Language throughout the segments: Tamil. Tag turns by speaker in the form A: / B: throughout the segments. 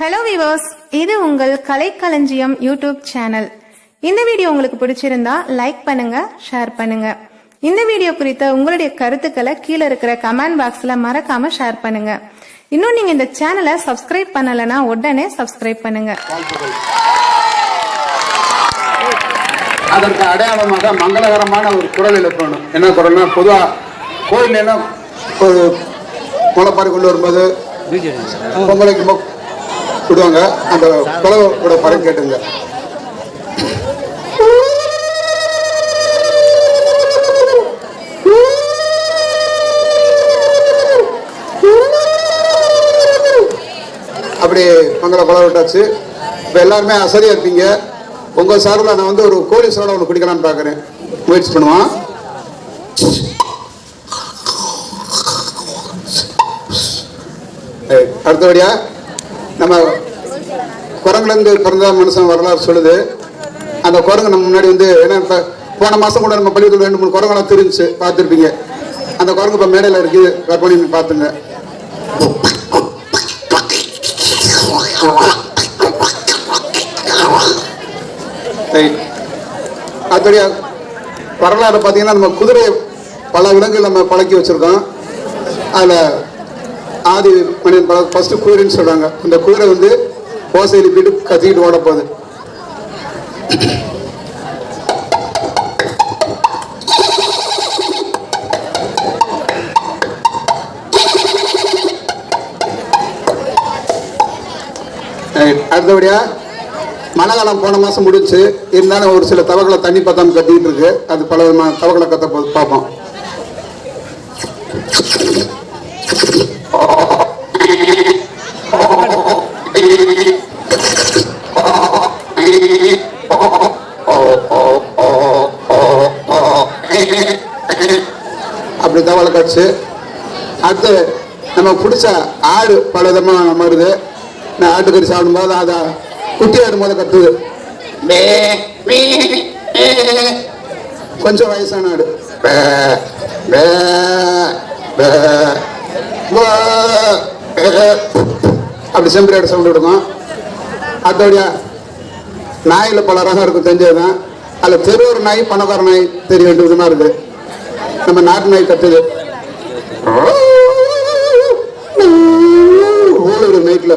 A: ஹலோ விவர்ஸ் இது உங்கள் கலைக்களஞ்சியம் யூடியூப் சேனல் இந்த வீடியோ உங்களுக்கு பிடிச்சிருந்தா லைக் பண்ணுங்க ஷேர் பண்ணுங்க. இந்த வீடியோ குறித்த உங்களுடைய கருத்துக்களை கீழே இருக்கிற கமெண்ட் பாக்ஸ்ல மறக்காம ஷேர் பண்ணுங்க. இன்னும் நீங்க இந்த சேனலை சப்ஸ்கிரைப் பண்ணலைன்னா உடனே சப்ஸ்கிரைப் பண்ணுங்க.
B: அதற்கு அடையாளமாக மங்களகரமான ஒரு குரல் எழுப்பணும். என்ன குரல்னா பொதுவா கோயில் எல்லாம் கொண்டு வரும்போது பொங்கலைக்கு விடுவாங்க. அந்த குழவோட படம் கேட்டுங்க. அப்படி மங்கள குல விட்டாச்சு. இப்போ எல்லாருமே அசதியாக இருப்பீங்க. உங்கள் சார்பில் நான் வந்து ஒரு கோழி சோட ஒன்று குடிக்கலான்னு பார்க்குறேன் முயற்சி பண்ணுவான் ஏய், அடுத்தபடியா நம்ம குரங்குலேருந்து பிறந்த மனுஷன் வரலாறு சொல்லுது. அந்த குரங்கு நம்ம முன்னாடி வந்து ஏன்னா இப்போ போன மாதம் கூட நம்ம பள்ளிக்கூடத்தில் ரெண்டு மூணு குரங்கெல்லாம் தெரிஞ்சுச்சு பார்த்துருப்பீங்க. அந்த குரங்கு இப்போ மேடையில் இருக்குது கற்பனை பார்த்துங்க ரைட் வரலாறு பார்த்தீங்கன்னா நம்ம குதிரையை பல விலங்குகள் நம்ம பழக்கி வச்சிருக்கோம். அதில் ஆதி மனிதன் பல ஃபர்ஸ்ட் குதிரைன்னு சொல்றாங்க. அந்த குதிரை வந்து ஓசை எழுப்பிட்டு கத்திக்கிட்டு ஓட போகுது. அடுத்தபடியாக அடுத்தபடியா மழை காலம் போன மாசம் முடிஞ்சு இருந்தாலும் ஒரு சில தவகளை தண்ணி பத்தாம கட்டிட்டு இருக்கு. அது பல விதமான தவகளை கத்த பார்ப்போம். அப்படி தவளை கட்சி அடுத்து நமக்கு பிடிச்ச ஆடு பல விதமாக வருது நான் ஆட்டுக்கறி சாப்பிடும்போது அதை குட்டி ஆடு போது கத்துது. கொஞ்சம் வயசான ஆடு. அப்படி செம்பரி ஆடு சவுண்ட் விடுமா? அதோடைய நாயில் பல ரகம் இருக்கும் தெரிஞ்சதுதான். அதில் தெருவூர் நாய் பணக்கார நாய் தெரிய வேண்டிய விதமாக இருக்குது நம்ம நாட்டு நாய் கட்டுது. ஊழல் நைட்டில்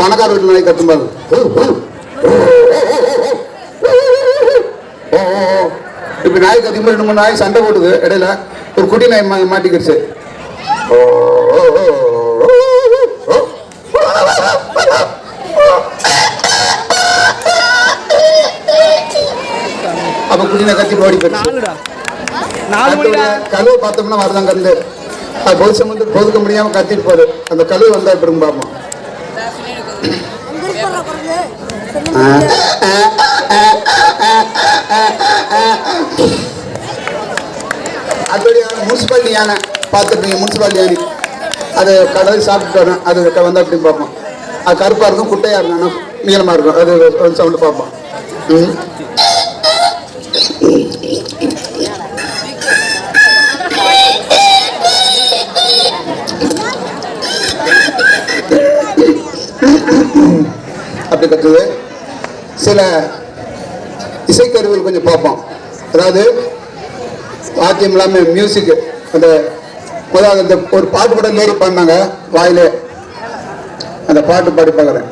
B: பணக்கார வீட்டு நாய் கட்டும்போது. இப்ப நாய் கத்திக்கும் போது ரெண்டு மூணு நாய் சண்டை போட்டுது இடையில. ஒரு குட்டி நாய் மா- மாட்டிக்கிடுச்சு அப்ப குட்டி நாய் கத்தி ஓடி போயிடுச்சு.
C: நாலுடா. நாலு மணிடா.
B: கழுவு பார்த்தோம்னா வரதாங்க இருந்து அது பொதுசம் வந்து பொதுக்க முடியாம கத்திட்டு போகுது. அந்த கழுவு வந்தா எப்படி பார்ப்போம் அதோடைய முனிசிபாலிட்டி யானை பார்த்துருப்பீங்க முனிசிபாலிட்டி யானை. அது கடல் சாப்பிட்டு வரேன் அது க- வந்தா பார்ப்போம். அது கருப்பாக இருக்கும் குட்டையாக இருக்கும் ஆனால் நீளமாக இருக்கும். அது சவுண்டு பார்ப்போம். ம். அப்படி கற்றுது சில இசைக்கருவிகள் கொஞ்சம் பார்ப்போம். அதாவது வாத்தியம் இல்லாமல் மியூசிக் அந்த முதல்ல அந்த ஒரு பாட்டு கூட லேடி பாடினாங்க வாயிலே. அந்த பாட்டு பாடி பார்க்குறேன்.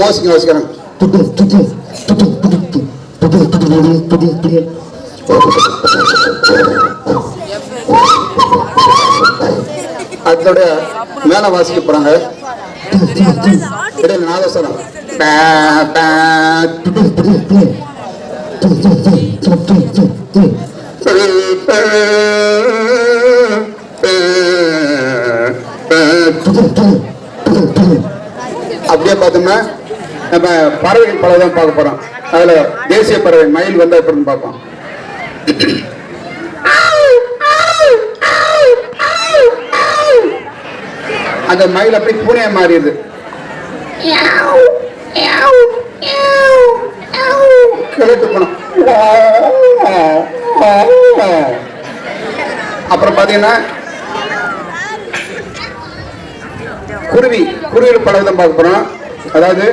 B: மோசிக்க வாசிக்கிறேன் அதனுடைய மேல வாசிக்க போறாங்க இடையில நாதஸ்வரம் அப்படியே பார்த்தோம்னா நம்ம பறவைகள் பறவை தான் பார்க்க போறோம் அதுல தேசிய பறவை மயில் வந்தா எப்படின்னு பார்ப்போம் அந்த மயில் அப்படி பூனையா மாறிடுது கிழட்டு போனோம். அப்புறம் பாத்தீங்கன்னா குருவி குருவியில் விதம் பார்க்க போறோம் அதாவது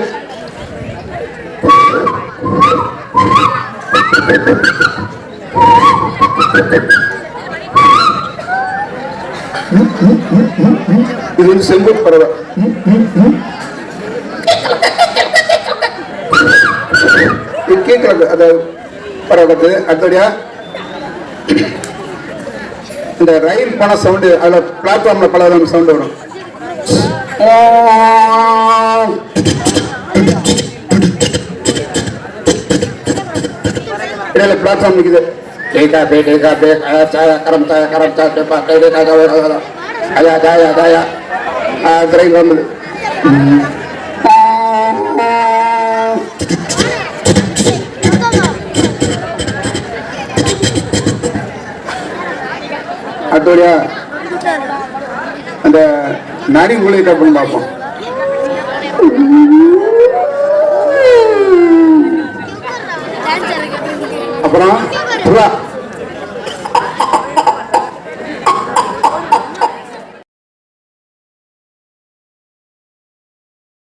B: இது செங்கோட் பறவை இது கேட்கல அந்த பறவை அடுத்தபடியா இந்த ரயில் போன சவுண்டு அதுல பிளாட்ஃபார்ம்ல பல விதமான சவுண்டு வரும். இடையில பிளாட்ஃபார்ம் நிற்குது நிக்குது டேக்கா பே டேக்கா பே சாய கரம் சாய கரம் சாய பேப்பா கை டேக்கா கவே அயா தாயா தாயா ரயில் வந்தது அடுத்தபடியா அந்த நரி ஊழி அப்படின்னு பார்ப்போம் அப்புறம் lá.